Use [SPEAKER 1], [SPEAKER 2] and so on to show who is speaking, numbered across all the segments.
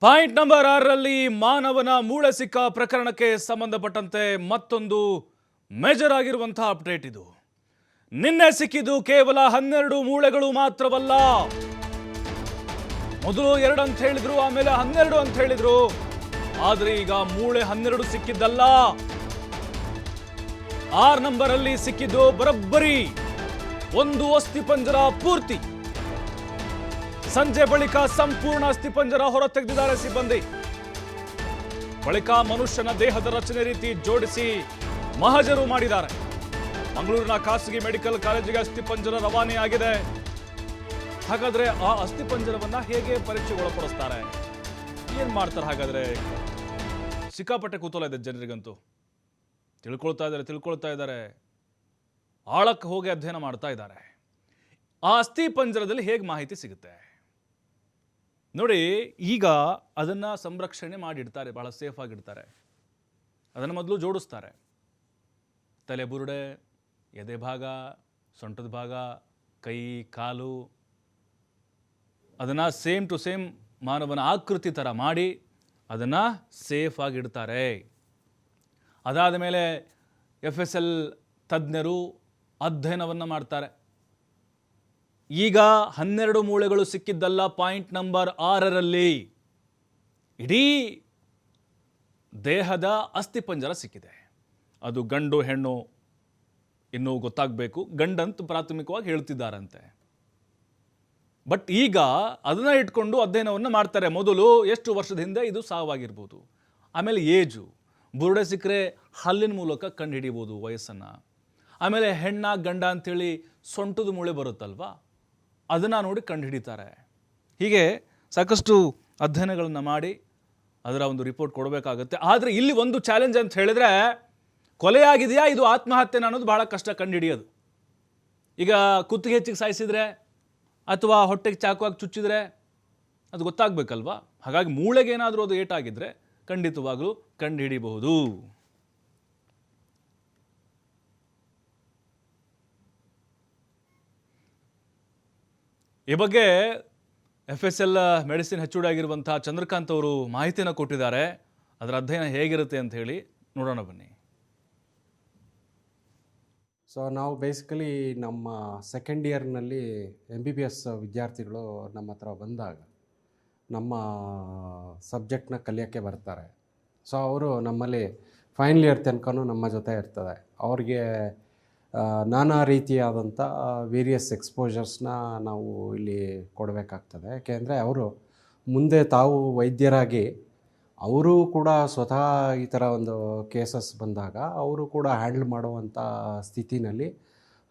[SPEAKER 1] Point number ಆರರಲ್ಲಿ ಮಾನವನ ಮೂಳೆ ಸಿಕ್ಕ ಪ್ರಕರಣಕ್ಕೆ ಸಂಬಂಧಪಟ್ಟಂತೆ ಮತ್ತೊಂದು ಮೇಜರ್ ಆಗಿರುವಂತಹ ಅಪ್ಡೇಟ್ ಇದು. ನಿನ್ನೆ ಸಿಕ್ಕಿದ್ದು ಕೇವಲ ಹನ್ನೆರಡು ಮೂಳೆಗಳು ಮಾತ್ರವಲ್ಲ. ಮೊದಲು ಎರಡು ಅಂತ ಹೇಳಿದ್ರು, ಆಮೇಲೆ ಹನ್ನೆರಡು ಅಂತ ಹೇಳಿದ್ರು. ಆದ್ರೆ ಈಗ ಮೂಳೆ ಹನ್ನೆರಡು ಸಿಕ್ಕಿದ್ದಲ್ಲ. ಆರ್ ನಂಬರ್ ಅಲ್ಲಿ ಸಿಕ್ಕಿದ್ದು ಬರಬ್ಬರಿ. ಒಂದು ಅಸ್ಥಿಪಂಜರ ಪೂರ್ತಿ. ಸಂಜೆ ಬಳಿಕ ಸಂಪೂರ್ಣ ಅಸ್ಥಿಪಂಜರ ಹೊರತೆಗೆದಿದ್ದಾರೆ ಸಿಬ್ಬಂದಿ. ಬಳಿಕ ಮನುಷ್ಯನ ದೇಹದ ರಚನೆ ರೀತಿ ಜೋಡಿಸಿ ಮಹಜರು ಮಾಡಿದ್ದಾರೆ. ಮಂಗಳೂರಿನ ಖಾಸಗಿ ಮೆಡಿಕಲ್ ಕಾಲೇಜಿಗೆ ಅಸ್ಥಿಪಂಜರ ರವಾನೆಯಾಗಿದೆ. ಹಾಗಾದ್ರೆ ಆ ಅಸ್ಥಿಪಂಜರವನ್ನ ಹೇಗೆ ಪರೀಕ್ಷೆಗೆ ಒಳಪಡಿಸ್ತಾರೆ ಏನ್ ಮಾಡ್ತಾರೆ ಹಾಗಾದ್ರೆ? ಸಿಕ್ಕಾಪಟ್ಟೆ ಕುತೂಹಲ ಇದೆ ಜನರಿಗಂತೂ. ತಿಳ್ಕೊಳ್ತಾ ಇದ್ದಾರೆ ತಿಳ್ಕೊಳ್ತಾ ಇದ್ದಾರೆ. ಆಳಕ್ಕೆ ಹೋಗಿ ಅಧ್ಯಯನ ಮಾಡ್ತಾ ಇದ್ದಾರೆ. ಆ ಅಸ್ಥಿ ಪಂಜರದಲ್ಲಿ ಹೇಗೆ ಮಾಹಿತಿ ಸಿಗುತ್ತೆ? ನೋಡಿ, ಈಗ ಅದನ್ನ ಸಂರಕ್ಷಣೆ ಮಾಡಿಡ್ತಾರೆ, ಬಹಳ ಸೇಫ್ ಆಗಿಡ್ತಾರೆ. ಅದನ್ನು ಮೊದಲು ಜೋಡಿಸ್ತಾರೆ. ತಲೆ ಬುರುಡೆ, ಎದೆ ಭಾಗ, ಸೊಂಟದ ಭಾಗ, ಕೈ, ಕಾಲು, ಅದನ್ನು ಸೇಮ್ ಟು ಸೇಮ್ ಮಾನವನ ಆಕೃತಿ ಥರ ಮಾಡಿ ಅದನ್ನು ಸೇಫ್ ಆಗಿಡ್ತಾರೆ. ಅದಾದ ಮೇಲೆ ಎಫ್ ಎಸ್ ಎಲ್ ತಜ್ಞರು ಅಧ್ಯಯನವನ್ನು ಮಾಡ್ತಾರೆ. ಈಗ ಹನ್ನೆರಡು ಮೂಳೆಗಳು ಸಿಕ್ಕಿದ್ದಲ್ಲ ಪಾಯಿಂಟ್ ನಂಬರ್ ಆರರಲ್ಲಿ. ಇಡೀ ದೇಹದ ಅಸ್ಥಿಪಂಜರ ಸಿಕ್ಕಿದೆ. ಅದು ಗಂಡು, ಹೆಣ್ಣು, ಇನ್ನೂ ಗೊತ್ತಾಗಬೇಕು. ಗಂಡಂತ ಪ್ರಾಥಮಿಕವಾಗಿ ಹೇಳ್ತಿದ್ದಾರಂತೆ. ಬಟ್ ಈಗ ಅದನ್ನ ಇಟ್ಕೊಂಡು ಅಧ್ಯಯನವನ್ನು ಮಾಡ್ತಾರೆ. ಮೊದಲು ಎಷ್ಟು ವರ್ಷದ ಹಿಂದೆ ಇದು ಸಾವಾಗಿರ್ಬೋದು. ಆಮೇಲೆ ಏಜು. ಬುರುಡೆ ಸಿಕ್ಕರೆ ಹಲ್ಲಿನ ಮೂಲಕ ಕಂಡು ಹಿಡಿಬೋದು ವಯಸ್ಸನ್ನು. ಆಮೇಲೆ ಹೆಣ್ಣ, ಗಂಡ ಅಂಥೇಳಿ ಸೊಂಟದ ಮೂಳೆ ಬರುತ್ತಲ್ವಾ? ಅದನ್ನು ನೋಡಿ ಕಂಡುಹಿಡಿತಾರೆ. ಹೀಗೆ ಸಾಕಷ್ಟು ಅಧ್ಯಯನಗಳನ್ನು ಮಾಡಿ ಅದರ ಒಂದು ರಿಪೋರ್ಟ್ ಕೊಡಬೇಕಾಗುತ್ತೆ. ಆದರೆ ಇಲ್ಲಿ ಒಂದು ಚಾಲೆಂಜ್ ಅಂತ ಹೇಳಿದ್ರೆ, ಕೊಲೆಯಾಗಿದೆಯಾ, ಇದು ಆತ್ಮಹತ್ಯೆನ ಅನ್ನೋದು ಬಹಳ ಕಷ್ಟ ಕಂಡುಹಿಡಿಯೋದು. ಈಗ ಕುತ್ತಿಗೆ ಹೆಚ್ಚಿಗೆ ಸಾಯಿಸಿದರೆ ಅಥವಾ ಹೊಟ್ಟೆಗೆ ಚಾಕುವಾಗಿ ಚುಚ್ಚಿದರೆ ಅದು ಗೊತ್ತಾಗಬೇಕಲ್ವಾ? ಹಾಗಾಗಿ ಮೂಳೆಗೆ ಏನಾದರೂ ಅದು ಏಟಾಗಿದ್ದರೆ ಖಂಡಿತವಾಗಲೂ ಕಂಡು ಈ ಬಗ್ಗೆ ಎಫ್ ಎಸ್ ಎಲ್ ಮೆಡಿಸಿನ್ ಹೆಚ್ಚುಡಿ ಆಗಿರುವಂತಹ ಚಂದ್ರಕಾಂತ್ ಅವರು ಮಾಹಿತಿಯನ್ನು ಕೊಟ್ಟಿದ್ದಾರೆ. ಅದರ ಅಧ್ಯಯನ ಹೇಗಿರುತ್ತೆ ಅಂತ ಹೇಳಿ ನೋಡೋಣ ಬನ್ನಿ.
[SPEAKER 2] ಸೊ ನಾವು ಬೇಸಿಕಲಿ ನಮ್ಮ ಸೆಕೆಂಡ್ ಇಯರ್ನಲ್ಲಿ ಎಂ ಬಿ ಬಿ ಎಸ್ ವಿದ್ಯಾರ್ಥಿಗಳು ನಮ್ಮ ಹತ್ರ ಬಂದಾಗ ನಮ್ಮ ಸಬ್ಜೆಕ್ಟ್ನ ಕಲಿಯೋಕ್ಕೆ ಬರ್ತಾರೆ. ಸೊ ಅವರು ನಮ್ಮಲ್ಲಿ ಫೈನಲ್ ಇಯರ್ ತನಕನೂ ನಮ್ಮ ಜೊತೆ ಇರ್ತದೆ. ಅವ್ರಿಗೆ ನಾನಾ ರೀತಿಯಾದಂಥ ವೇರಿಯಸ್ ಎಕ್ಸ್ಪೋಜರ್ಸ್ನ ನಾವು ಇಲ್ಲಿ ಕೊಡಬೇಕಾಗ್ತದೆ. ಯಾಕೆಂದರೆ ಅವರು ಮುಂದೆ ತಾವು ವೈದ್ಯರಾಗಿ, ಅವರು ಕೂಡ ಸ್ವತಃ ಈ ಥರ ಒಂದು ಕೇಸಸ್ ಬಂದಾಗ ಅವರು ಕೂಡ ಹ್ಯಾಂಡಲ್ ಮಾಡುವಂಥ ಸ್ಥಿತಿನಲ್ಲಿ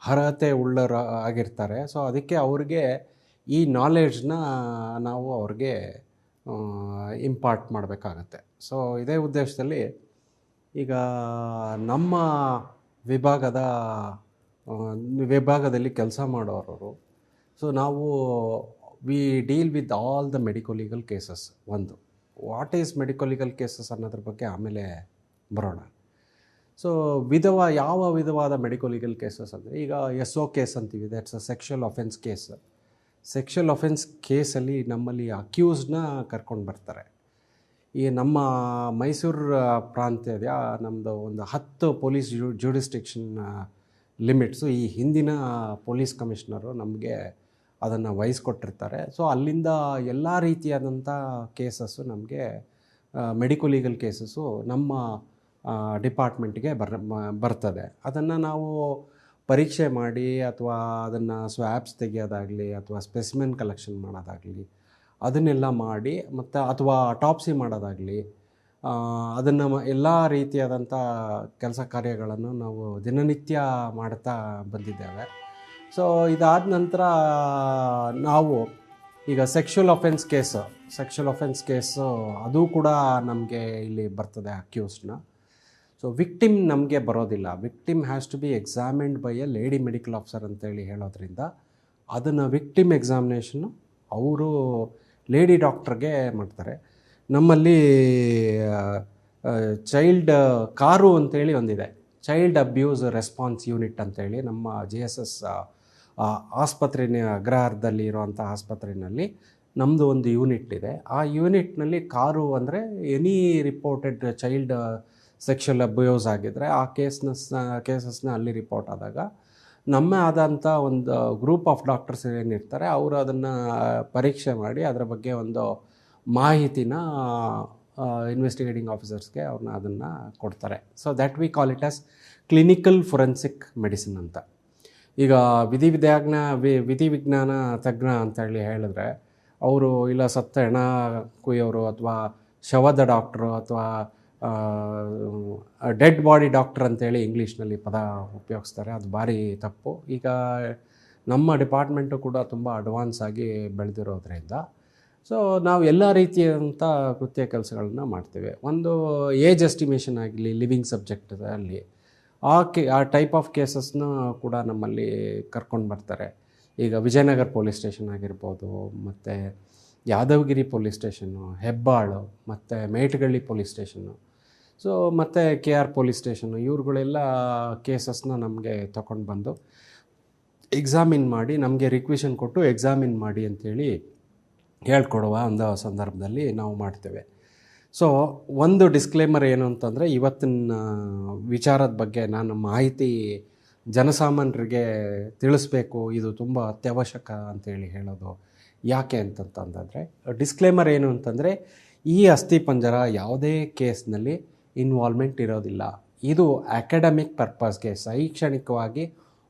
[SPEAKER 2] ಅರ್ಹತೆ ಉಳ್ಳರ, ಆಗಿರ್ತಾರೆ. ಸೊ ಅದಕ್ಕೆ ಅವ್ರಿಗೆ ಈ ನಾಲೆಡ್ಜ್ನ ನಾವು ಅವ್ರಿಗೆ ಇಂಪಾರ್ಟ್ ಮಾಡಬೇಕಾಗತ್ತೆ. ಸೊ ಇದೇ ಉದ್ದೇಶದಲ್ಲಿ ಈಗ ನಮ್ಮ ವಿಭಾಗದ ವಿಭಾಗದಲ್ಲಿ ಕೆಲಸ ಮಾಡೋರವರು. ಸೊ ನಾವು we deal with all the medico legal cases ಒಂದು. What is medico legal cases ಅನ್ನೋದ್ರ ಬಗ್ಗೆ ಆಮೇಲೆ ಬರೋಣ. ಸೊ ವಿಧವ, ಯಾವ ವಿಧವಾದ ಮೆಡಿಕೋ ಲೀಗಲ್ ಕೇಸಸ್ ಅಂದರೆ, ಈಗ ಎಸ್ ಒ ಕೇಸ್ ಅಂತೀವಿ that's a sexual offence case sexual offence ಕೇಸಲ್ಲಿ ನಮ್ಮಲ್ಲಿ ಅಕ್ಯೂಸ್ನ ಕರ್ಕೊಂಡು ಬರ್ತಾರೆ. ಈ ನಮ್ಮ ಮೈಸೂರು ಪ್ರಾಂತ್ಯದ ನಮ್ಮದು ಒಂದು ಹತ್ತು ಪೊಲೀಸ್ ಜು ಜ್ಯೂಡಿಸ್ಟಿಕ್ಷನ್ ಲಿಮಿಟ್ಸು. ಈ ಹಿಂದಿನ ಪೊಲೀಸ್ ಕಮಿಷನರು ನಮಗೆ ಅದನ್ನು ವಹಿಸ್ಕೊಟ್ಟಿರ್ತಾರೆ. ಸೊ, ಅಲ್ಲಿಂದ ಎಲ್ಲ ರೀತಿಯಾದಂಥ ಕೇಸಸ್ಸು ನಮಗೆ ಮೆಡಿಕೋ ಲೀಗಲ್ ಕೇಸಸ್ಸು ನಮ್ಮ ಡಿಪಾರ್ಟ್ಮೆಂಟ್ಗೆ ಬರ್ ಬರ್ತದೆ. ಅದನ್ನು ನಾವು ಪರೀಕ್ಷೆ ಮಾಡಿ ಅಥವಾ ಅದನ್ನು ಸ್ವ್ಯಾಬ್ಸ್ ತೆಗೆಯೋದಾಗಲಿ ಅಥವಾ ಸ್ಪೆಸಿಮೆನ್ ಕಲೆಕ್ಷನ್ ಮಾಡೋದಾಗಲಿ ಅದನ್ನೆಲ್ಲ ಮಾಡಿ ಮತ್ತು ಅಥವಾ ಟಾಪ್ಸಿ ಮಾಡೋದಾಗಲಿ ಅದನ್ನು ಎಲ್ಲ ರೀತಿಯಾದಂಥ ಕೆಲಸ ಕಾರ್ಯಗಳನ್ನು ನಾವು ದಿನನಿತ್ಯ ಮಾಡ್ತಾ ಬಂದಿದ್ದೇವೆ. ಸೊ ಇದಾದ ನಂತರ ನಾವು ಈಗ sexual offence case sexual offence case ಅದು ಕೂಡ ನಮಗೆ ಇಲ್ಲಿ ಬರ್ತದೆ ಅಕ್ಯೂಸ್ಡ್ನ ಸೊ ವಿಕ್ಟಿಮ್ ನಮಗೆ ಬರೋದಿಲ್ಲ. Victim has to be examined by a lady medical officer ಅಂತೇಳಿ ಹೇಳೋದ್ರಿಂದ ಅದನ್ನು ವಿಕ್ಟಿಮ್ ಎಕ್ಸಾಮಿನೇಷನ್ನು ಅವರು ಲೇಡಿ ಡಾಕ್ಟ್ರಿಗೆ ಮಾಡ್ತಾರೆ. ನಮ್ಮಲ್ಲಿ ಚೈಲ್ಡ್ ಕಾರು ಅಂತೇಳಿ ಒಂದಿದೆ. ಚೈಲ್ಡ್ ಅಬ್ಯೂಸ್ ರೆಸ್ಪಾನ್ಸ್ ಯೂನಿಟ್ ಅಂತೇಳಿ ನಮ್ಮ ಜಿ ಎಸ್ ಎಸ್ ಆಸ್ಪತ್ರೆ ಅಗ್ರಹಾರದಲ್ಲಿ ಇರುವಂಥ ಆಸ್ಪತ್ರೆಯಲ್ಲಿ ನಮ್ಮದು ಒಂದು ಯೂನಿಟ್ ಇದೆ. ಆ ಯೂನಿಟ್ನಲ್ಲಿ ಕಾರು ಅಂದರೆ any reported child sexual abuse ಆಗಿದ್ದರೆ ಆ ಕೇಸ್ನ ಕೇಸಸ್ನ ಅಲ್ಲಿ ರಿಪೋರ್ಟ್ ಆದಾಗ ನಮ್ಮ ಆದಂಥ ಒಂದು ಗ್ರೂಪ್ ಆಫ್ ಡಾಕ್ಟರ್ಸ್ ಏನಿರ್ತಾರೆ, ಅವರು ಅದನ್ನು ಪರೀಕ್ಷೆ ಮಾಡಿ ಅದರ ಬಗ್ಗೆ ಒಂದು ಮಾಹಿತಿನ ಇನ್ವೆಸ್ಟಿಗೇಟಿಂಗ್ ಆಫೀಸರ್ಸ್ಗೆ ಅವ್ರನ್ನ ಅದನ್ನು ಕೊಡ್ತಾರೆ. So that we call it as clinical forensic medicine ಅಂತ. ಈಗ ವಿಧಿ ವಿಧಾಜ್ಞ ವಿ, ವಿಧಿ ವಿಜ್ಞಾನ ತಜ್ಞ ಅಂತೇಳಿ ಹೇಳಿದ್ರೆ, ಅವರು ಇಲ್ಲ ಸತ್ತ ಹೆಣ ಕುಯ್ಯೋರು ಅಥವಾ ಶವದ ಡಾಕ್ಟ್ರು ಅಥವಾ ಡೆಡ್ ಬಾಡಿ ಡಾಕ್ಟರ್ ಅಂತೇಳಿ ಇಂಗ್ಲೀಷ್ನಲ್ಲಿ ಪದ ಉಪಯೋಗಿಸ್ತಾರೆ. ಅದು ಭಾರಿ ತಪ್ಪು. ಈಗ ನಮ್ಮ ಡಿಪಾರ್ಟ್ಮೆಂಟು ಕೂಡ ತುಂಬ ಅಡ್ವಾನ್ಸ್ ಆಗಿ ಬೆಳೆದಿರೋದ್ರಿಂದ ಸೊ ನಾವು ಎಲ್ಲ ರೀತಿಯಾದಂಥ ಕೃತ್ಯ ಕೆಲಸಗಳನ್ನ ಮಾಡ್ತೇವೆ. ಒಂದು ಏಜ್ ಎಸ್ಟಿಮೇಷನ್ ಆಗಲಿ ಲಿವಿಂಗ್ ಸಬ್ಜೆಕ್ಟಲ್ಲಿ ಆ ಕೆ, ಆ ಟೈಪ್ ಆಫ್ ಕೇಸಸ್ನ ಕೂಡ ನಮ್ಮಲ್ಲಿ ಕರ್ಕೊಂಡು ಬರ್ತಾರೆ. ಈಗ ವಿಜಯನಗರ ಪೊಲೀಸ್ ಸ್ಟೇಷನ್ ಆಗಿರ್ಬೋದು, ಮತ್ತು ಯಾದವಗಿರಿ ಪೊಲೀಸ್ ಸ್ಟೇಷನ್ನು ಹೆಬ್ಬಾಳು, ಮತ್ತು ಮೇಟಗಳ್ಳಿ ಪೊಲೀಸ್ ಸ್ಟೇಷನ್ನು ಸೊ ಮತ್ತು ಕೆ ಆರ್ ಪೊಲೀಸ್ ಸ್ಟೇಷನ್ನು ಇವ್ರುಗಳೆಲ್ಲ ಕೇಸಸ್ನ ನಮಗೆ ತಗೊಂಡು ಬಂದು ಎಕ್ಸಾಮಿನ್ ಮಾಡಿ, ನಮಗೆ ರಿಕ್ವಿಷನ್ ಕೊಟ್ಟು ಎಕ್ಸಾಮಿನ್ ಮಾಡಿ ಅಂಥೇಳಿ ಹೇಳ್ಕೊಡುವ ಒಂದು ಸಂದರ್ಭದಲ್ಲಿ ನಾವು ಮಾಡ್ತೇವೆ. ಸೊ ಒಂದು ಡಿಸ್ಕ್ಲೇಮರ್ ಏನು ಅಂತಂದರೆ, ಇವತ್ತಿನ ವಿಚಾರದ ಬಗ್ಗೆ ನಾನು ಮಾಹಿತಿ ಜನಸಾಮಾನ್ಯರಿಗೆ ತಿಳಿಸ್ಬೇಕು, ಇದು ತುಂಬ ಅತ್ಯವಶ್ಯಕ ಅಂತೇಳಿ ಹೇಳೋದು ಯಾಕೆ ಅಂತಂತಂದರೆ ಡಿಸ್ಕ್ಲೇಮರ್ ಏನು ಅಂತಂದರೆ, ಈ ಅಸ್ಥಿಪಂಜರ ಯಾವುದೇ ಕೇಸ್ನಲ್ಲಿ ಇನ್ವಾಲ್ವ್ಮೆಂಟ್ ಇರೋದಿಲ್ಲ. ಇದು ಅಕಾಡೆಮಿಕ್ ಪರ್ಪಸ್ಗೆ ಶೈಕ್ಷಣಿಕವಾಗಿ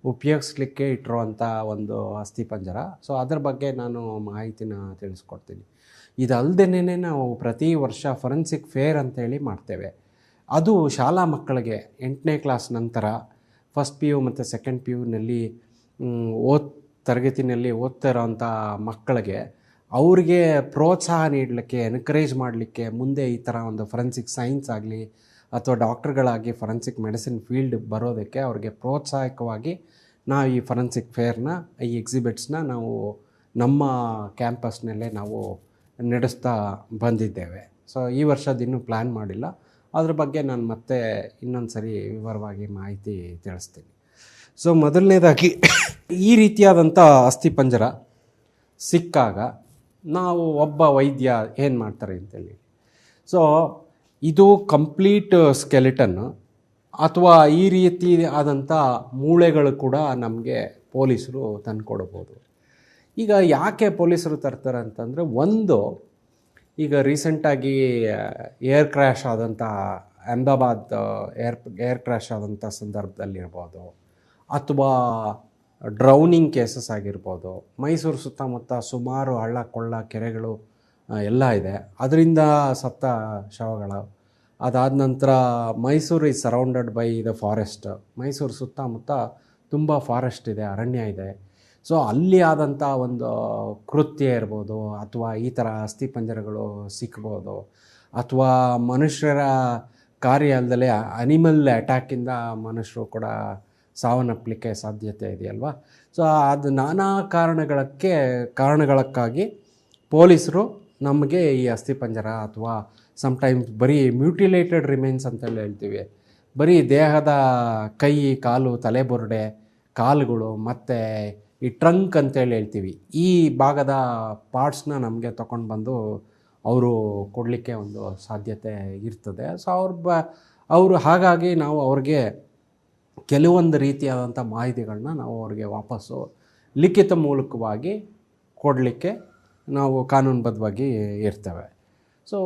[SPEAKER 2] ಉಪಯೋಗಿಸ್ಲಿಕ್ಕೆ ಇಟ್ಟಿರುವಂಥ ಒಂದು ಅಸ್ಥಿಪಂಜರ ಸೊ ಅದ್ರ ಬಗ್ಗೆ ನಾನು ಮಾಹಿತಿನ ತಿಳಿಸ್ಕೊಡ್ತೀನಿ. ಇದಲ್ಲದೇ ನಾವು ಪ್ರತಿ ವರ್ಷ ಫೊರೆನ್ಸಿಕ್ ಫೇರ್ ಅಂತೇಳಿ ಮಾಡ್ತೇವೆ. ಅದು ಶಾಲಾ ಮಕ್ಕಳಿಗೆ ಎಂಟನೇ ಕ್ಲಾಸ್ ನಂತರ ಫಸ್ಟ್ ಪಿ ಯು ಮತ್ತು ಸೆಕೆಂಡ್ ಪಿ ಯುನಲ್ಲಿ ಓದ್ ತರಗತಿನಲ್ಲಿ ಓದ್ತಾ ಇರೋವಂಥ ಮಕ್ಕಳಿಗೆ ಅವ್ರಿಗೆ ಪ್ರೋತ್ಸಾಹ ನೀಡಲಿಕ್ಕೆ ಎನ್ಕರೇಜ್ ಮಾಡಲಿಕ್ಕೆ ಮುಂದೆ ಈ ಥರ ಒಂದು ಫೊರೆನ್ಸಿಕ್ ಸೈನ್ಸ್ ಆಗಲಿ ಅಥವಾ ಡಾಕ್ಟರ್ಗಳಾಗಿ ಫೊರೆನ್ಸಿಕ್ ಮೆಡಿಸಿನ್ ಫೀಲ್ಡ್ ಬರೋದಕ್ಕೆ ಅವ್ರಿಗೆ ಪ್ರೋತ್ಸಾಹಕವಾಗಿ ನಾವು ಈ ಫೊರೆನ್ಸಿಕ್ ಫೇರ್ನ ಈ ಎಕ್ಸಿಬಿಟ್ಸ್ನ ನಾವು ನಮ್ಮ ಕ್ಯಾಂಪಸ್ನಲ್ಲೇ ನಾವು ನಡೆಸ್ತಾ ಬಂದಿದ್ದೇವೆ. ಸೊ ಈ ವರ್ಷದ ಇನ್ನೂ ಪ್ಲ್ಯಾನ್ ಮಾಡಿಲ್ಲ. ಅದ್ರ ಬಗ್ಗೆ ನಾನು ಮತ್ತೆ ಇನ್ನೊಂದು ಸರಿ ವಿವರವಾಗಿ ಮಾಹಿತಿ ತಿಳಿಸ್ತೀನಿ. ಸೊ ಮೊದಲನೇದಾಗಿ ಈ ರೀತಿಯಾದಂಥ ಅಸ್ಥಿಪಂಜರ ಸಿಕ್ಕಾಗ ನಾವು ಒಬ್ಬ ವೈದ್ಯ ಏನು ಮಾಡ್ತಾರೆ ಅಂತೇಳಿ. ಸೊ ಇದು ಕಂಪ್ಲೀಟ್ ಸ್ಕೆಲಿಟನ್ ಅಥವಾ ಈ ರೀತಿ ಆದಂಥ ಮೂಳೆಗಳು ಕೂಡ ನಮಗೆ ಪೊಲೀಸರು ತಂದುಕೊಡ್ಬೋದು ಈಗ ಯಾಕೆ ಪೊಲೀಸರು ತರ್ತಾರೆ ಅಂತಂದರೆ, ಒಂದು, ಈಗ ರೀಸೆಂಟಾಗಿ ಏರ್ ಕ್ರ್ಯಾಶ್ ಆದಂಥ ಅಹಮದಾಬಾದ್ ಏರ್ ಏರ್ ಕ್ರ್ಯಾಶ್ ಆದಂಥ ಸಂದರ್ಭದಲ್ಲಿರ್ಬೋದು ಅಥವಾ ಡ್ರೌನಿಂಗ್ ಕೇಸಸ್ ಆಗಿರ್ಬೋದು, ಮೈಸೂರು ಸುತ್ತಮುತ್ತ ಸುಮಾರು ಹಳ್ಳ, ಕೊಳ್ಳ, ಕೆರೆಗಳು ಎಲ್ಲ ಇದೆ. ಅದರಿಂದ ಸತ್ತ ಶವಗಳು. ಅದಾದ ನಂತರ Mysuru is surrounded by the forest Mysuru ಸುತ್ತಮುತ್ತ ತುಂಬ ಫಾರೆಸ್ಟ್ ಇದೆ, ಅರಣ್ಯ ಇದೆ. ಸೊ ಅಲ್ಲಿ ಆದಂಥ ಒಂದು ಕೃತ್ಯ ಇರ್ಬೋದು, ಅಥವಾ ಈ ಥರ ಅಸ್ಥಿಪಂಜರಗಳು ಸಿಕ್ಬೋದು, ಅಥವಾ ಮನುಷ್ಯರ ಕಾರ್ಯ ಅಲ್ಲದಲ್ಲೇ ಅನಿಮಲ್ ಅಟ್ಯಾಕಿಂದ ಮನುಷ್ಯರು ಕೂಡ ಸಾವನ್ನಪ್ಪಲಿಕ್ಕೆ ಸಾಧ್ಯತೆ ಇದೆಯಲ್ವಾ? ಸೊ ಅದು ನಾನಾ ಕಾರಣಗಳಕ್ಕೆ, ಕಾರಣಗಳಕ್ಕಾಗಿ ಪೊಲೀಸರು ನಮಗೆ ಈ ಅಸ್ಥಿಪಂಜರ ಅಥವಾ ಸಮ್ಟೈಮ್ಸ್ ಬರೀ ಮ್ಯೂಟಿಲೇಟೆಡ್ ರಿಮೈನ್ಸ್ ಅಂತೇಳಿ ಹೇಳ್ತೀವಿ. ಬರೀ ದೇಹದ ಕೈ, ಕಾಲು, ತಲೆಬುರುಡೆ, ಕಾಲುಗಳು, ಮತ್ತು ಈ ಟ್ರಂಕ್ ಅಂತೇಳಿ ಹೇಳ್ತೀವಿ. ಈ ಭಾಗದ ಪಾರ್ಟ್ಸ್ನ ನಮಗೆ ತಗೊಂಡು ಬಂದು ಅವರು ಕೊಡಲಿಕ್ಕೆ ಒಂದು ಸಾಧ್ಯತೆ ಇರ್ತದೆ. ಸೊ ಅವ್ರ ಬ ಅವರು ಹಾಗಾಗಿ ನಾವು ಅವ್ರಿಗೆ ಕೆಲವೊಂದು ರೀತಿಯಾದಂಥ ಮಾಹಿತಿಗಳನ್ನ ನಾವು ಅವ್ರಿಗೆ ವಾಪಸ್ಸು ಲಿಖಿತ ಮೂಲಕವಾಗಿ ಕೊಡಲಿಕ್ಕೆ ನಾವು ಕಾನೂನುಬದ್ಧವಾಗಿ ಇರ್ತೇವೆ. ಸೊ